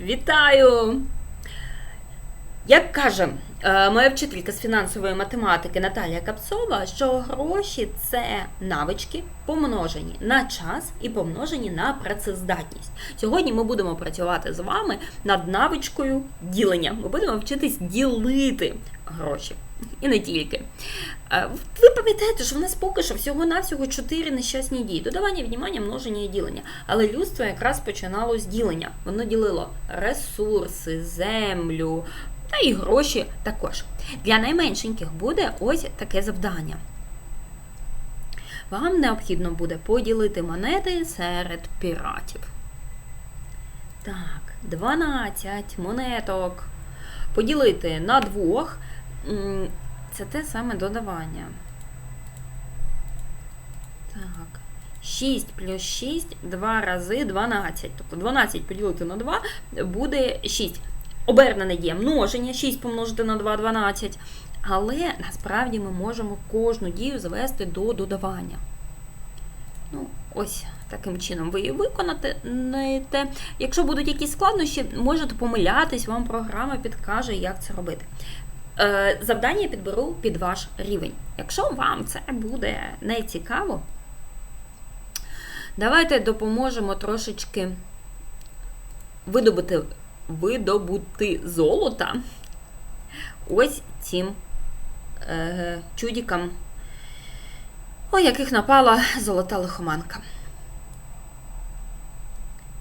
Вітаю! Як каже е, моя вчителька з фінансової математики Наталія Капцова, що гроші це навички, помножені на час і помножені на працездатність. Сьогодні ми будемо працювати з вами над навичкою ділення. Ми будемо вчитись ділити гроші. І не тільки. Е, Ви пам'ятаєте, що в нас поки що всього-навсього чотири нещасні дії: додавання, внімання, множення і ділення. Але людство якраз починало з ділення. Воно ділило ресурси, землю та і гроші також. Для найменшеньких буде ось таке завдання. Вам необхідно буде поділити монети серед піратів. Так, 12 монеток. Поділити на двох. Це те саме додавання. Так. 6 плюс 6, 2 рази 12. Тобто 12 поділити на 2 буде 6. Обернене є множення, 6 помножити на 2 12. Але насправді ми можемо кожну дію звести до додавання. Ну, ось таким чином ви її виконаєте. Якщо будуть якісь складнощі, можете помилятись, вам програма підкаже, як це робити. Е, Завдання підберу під ваш рівень. Якщо вам це буде не цікаво, давайте допоможемо трошечки видобути, видобути золота ось цим е, чудікам, у яких напала золота лихоманка.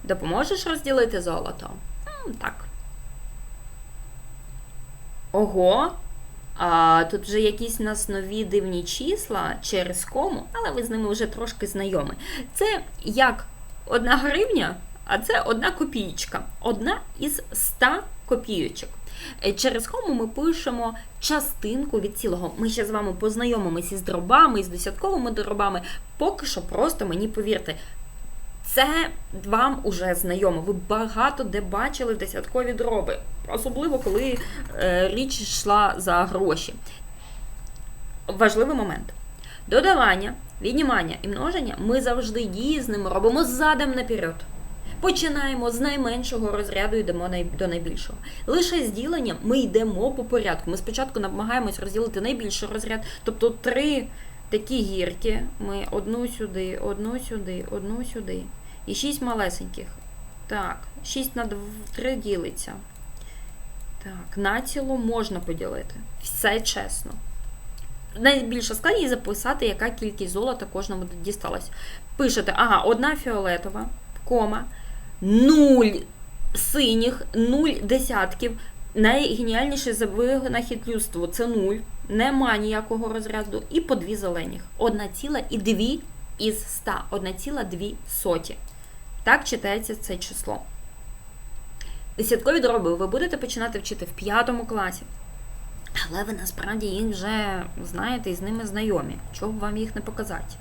Допоможеш розділити золото? Так. Ого. А тут вже якісь нас нові дивні числа через кому, але ви з ними вже трошки знайомі. Це як одна гривня, а це одна копієчка. Одна із ста копійочок. Е, Через кому ми пишемо частинку від цілого. Ми ще з вами познайомимося із дробами, із десятковими дробами. Поки що просто мені повірте. Це вам уже знайомо. Ви багато де бачили десяткові дроби, особливо коли е, річ йшла за гроші. Важливий момент. Додавання, віднімання і множення ми завжди дії з ними робимо задом наперед. Починаємо з найменшого розряду йдемо до найбільшого. Лише з діленням ми йдемо по порядку. Ми спочатку намагаємось розділити найбільший розряд, тобто три такі гірки. Ми одну сюди, одну сюди, одну сюди. І шість малесеньких. Так, 6 на 3 ділиться. Так, націло можна поділити. Все чесно. Найбільша складність записати, яка кількість золота кожному дісталась. Пишете, ага, одна фіолетова, кома, нуль синіх, нуль десятків. Найгеніальніший за винахід людства це нуль, нема ніякого розряду, і по дві зеленіх. Одна ціла і дві із ста. Одна ціла дві соті. Так читається це число. Десяткові дроби ви будете починати вчити в п'ятому класі. Але ви насправді їх вже знаєте і з ними знайомі. Чого б вам їх не показати?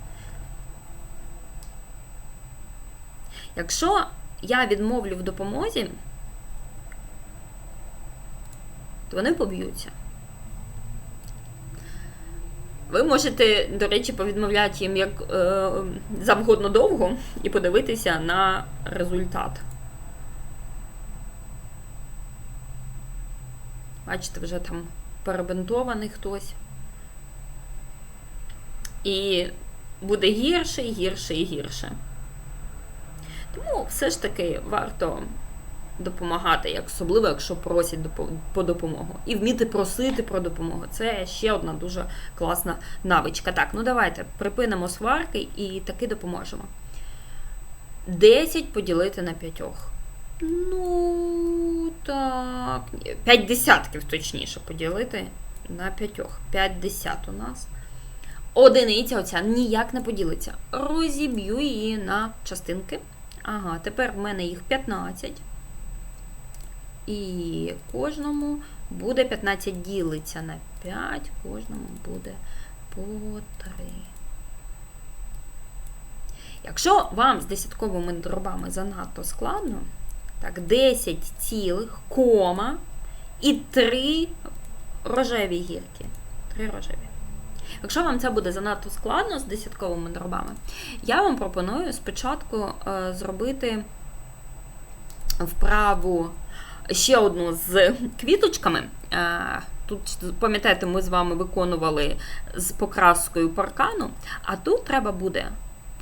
Якщо я відмовлю в допомозі, то вони поб'ються. Ви можете, до речі, повідмовляти їм як е, завгодно довго і подивитися на результат. Бачите, вже там перебинтований хтось. І буде гірше, і гірше, і гірше. Тому все ж таки варто допомагати, особливо, якщо просять по допомогу. І вміти просити про допомогу. Це ще одна дуже класна навичка. Так, ну давайте припинимо сварки і таки допоможемо. 10 поділити на п'ятьох. Ну, так. 5 десятків, точніше, поділити на п'ятьох. 50 у нас. Одиниця оця ніяк не поділиться. Розіб'ю її на частинки. Ага, тепер в мене їх 15. І кожному буде 15 ділиться на 5, кожному буде по 3. Якщо вам з десятковими дробами занадто складно, так, 10 цілих, кома і 3 рожеві гірки. 3 рожеві. Якщо вам це буде занадто складно з десятковими дробами, я вам пропоную спочатку е, зробити вправу ще одну з квіточками. Тут, пам'ятаєте, ми з вами виконували з покраскою паркану, а тут треба буде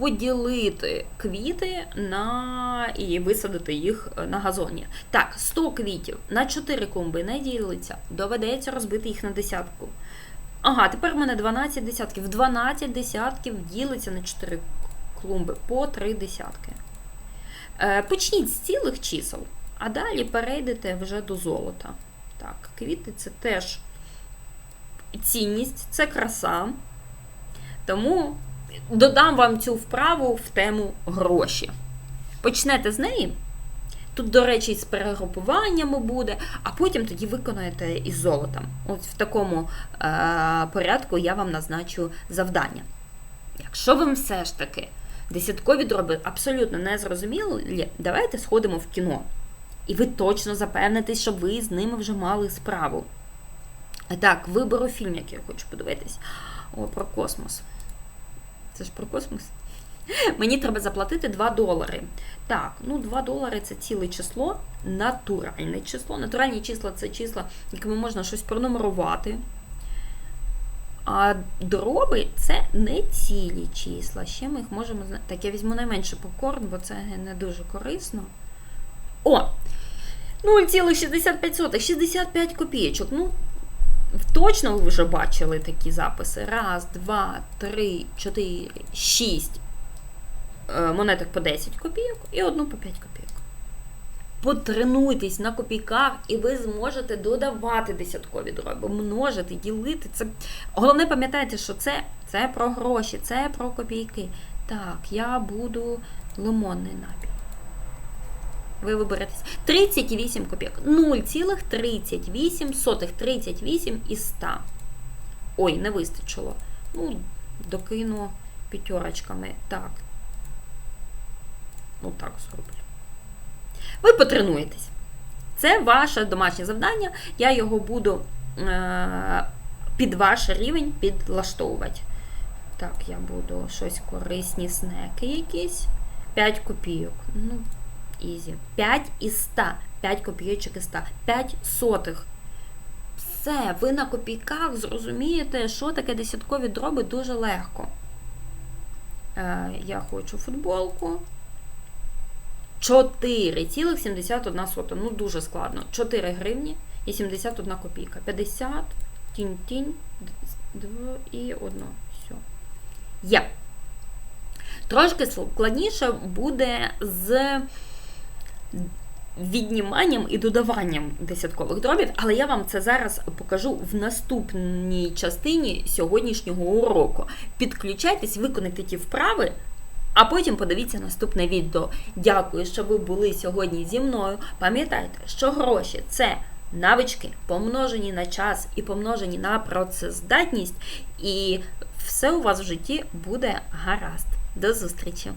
поділити квіти на і висадити їх на газоні. Так, 100 квітів на 4 клумби не ділиться, доведеться розбити їх на десятку. Ага, тепер в мене 12 десятків. 12 десятків ділиться на 4 клумби по 3 десятки. Е, почніть з цілих чисел, а далі перейдете вже до золота. Так, квіти це теж цінність, це краса. Тому додам вам цю вправу в тему гроші. Почнете з неї. Тут, до речі, з перегрупуваннями буде, а потім тоді виконаєте із золотом. Ось в такому е- порядку я вам назначу завдання. Якщо вам все ж таки десяткові дроби абсолютно не зрозуміли, давайте сходимо в кіно. І ви точно запевнитесь, що ви з ними вже мали справу. Так, виберу фільм, який я хочу подивитись. О, про космос. Це ж про космос. Мені треба заплатити 2 долари. Так, ну 2 долари це ціле число, натуральне число. Натуральні числа це числа, якими можна щось пронумерувати. А дроби це не цілі числа. Ще ми їх можемо. Так, я візьму найменше попкорн, бо це не дуже корисно. О! 0,65, 65 копійочок. Ну, точно ви вже бачили такі записи. Раз, два, три, чотири, шість монеток по 10 копійок і одну по 5 копійок. Потренуйтесь на копійках, і ви зможете додавати десяткові дроби, множити, ділити. Це Головне, пам'ятайте, що це це про гроші, це про копійки. Так, я буду лимонний напій. Ви виберетесь 38 копійок. 0,38 38 із 100. Ой, не вистачило. Ну, докину п'ятерочками. Так. Ну, так зроблю. Ви потренуєтесь. Це ваше домашнє завдання. Я його буду е- під ваш рівень підлаштовувати. Так, я буду щось корисні снеки якісь. 5 копійок. Ну, ізі. 5 із 100. 5 копійочок із 100. 5 сотих. Все, ви на копійках зрозумієте, що таке десяткові дроби дуже легко. Е, Я хочу футболку. 4,71. Ну, дуже складно. 4 гривні і 71 копійка. 50, тінь-тінь, 2 і 1. Все. Є. Трошки складніше буде з відніманням і додаванням десяткових дробів, але я вам це зараз покажу в наступній частині сьогоднішнього уроку. Підключайтесь, виконайте ті вправи. А потім подивіться наступне відео. Дякую, що ви були сьогодні зі мною. Пам'ятайте, що гроші це навички, помножені на час і помножені на працездатність, і все у вас в житті буде гаразд. До зустрічі!